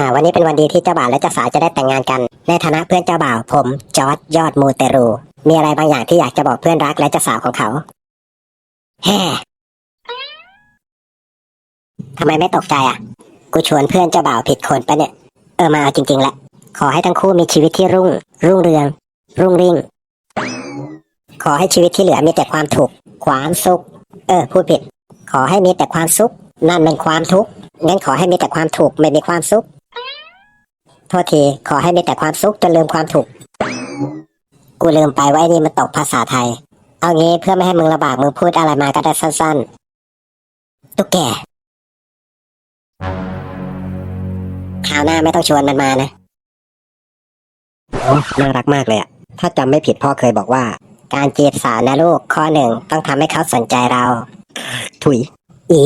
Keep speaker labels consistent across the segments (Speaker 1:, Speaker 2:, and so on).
Speaker 1: อ่าวันนี้เป็นวันดีที่เจ้าบ่าวและเจ้าสาวจะได้แต่งงานกัน ในฐานะเพื่อนเจ้าบ่าวผมจอร์ดยอดมูเตรู มีอะไรบางอย่างที่อยากจะบอกเพื่อนรักและเจ้าสาวของเขาแฮ่ทำไมไม่ตกใจอะ กูชวนเพื่อนเจ้าบ่าวผิดคนปะเนี่ย เออมาเอาจริงๆแหละ ขอให้ทั้งคู่มีชีวิตที่รุ่ง รุ่งเรือง รุ่งริ่ง ขอให้ชีวิตที่เหลือมีแต่ความถูกข์ความสุข เออพูดผิด ขอให้มีแต่ความสุข นั่นเป็นความทุกข์งั้นขอให้มีแต่ความถูกไม่มีความสุข โทษทีขอให้มีแต่ความสุขจนลืมความถูก กูลืมไปว่าไอ้นี่มันตกภาษาไทย เอางี้เพื่อไม่ให้มึงลำบากมึงพูดอะไรมาก็ได้สั้นๆ ตุ๊กแกคราวหน้าไม่ต้องชวนมันมานะน่ารักมากเลยอะถ้าจำไม่ผิดพ่อเคยบอกว่า การจีบสาวนะลูกข้อหนึ่งต้องทำให้เขาสนใจเรา ถุย อี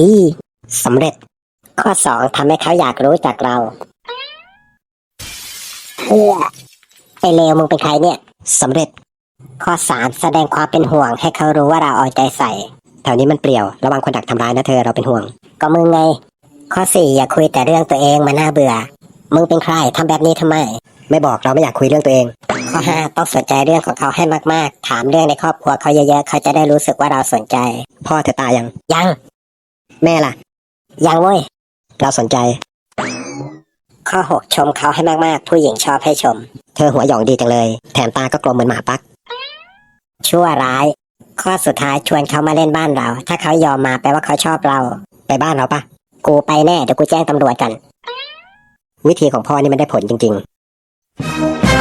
Speaker 1: สำเร็จ ข้อสองทำให้เขาอยากรู้จักเรา เพื่อไปเลวมึงเป็นใครเนี่ยสำเร็จ ข้อสามแสดงความเป็นห่วงให้เขารู้ว่าเราเอาใจใส่ แถวนี้มันเปลี่ยว ระวังคนดักทำร้ายนะเธอเราเป็นห่วง ก็มึงไง ข้อสี่อย่าคุยแต่เรื่องตัวเองมันน่าเบื่อ มึงเป็นใครทำแบบนี้ทำไม ไม่บอกเราไม่อยากคุยเรื่องตัวเอง ข้อห้าต้องสนใจเรื่องของเขาให้มากๆ ถามเรื่องในครอบครัวเขาเยอะๆเขาจะได้รู้สึกว่าเราสนใจ พ่อเธอตายยัง ยัง แม่ล่ะ ยังเว้ยเราสนใจ ข้อหกชมเขาให้มากๆ ผู้หญิงชอบให้ชม เธอหัวหยองดีจังเลย แถมตาก็กลมเหมือนหมาปัก ชั่วร้าย ข้อสุดท้ายชวนเขามาเล่นบ้านเรา ถ้าเขายอมมาแปลว่าเขาชอบเรา ไปบ้านเราปะกูไปแน่เดี๋ยวกูแจ้งตำรวจกัน วิธีของพ่อนี่มันได้ผลจริง ๆ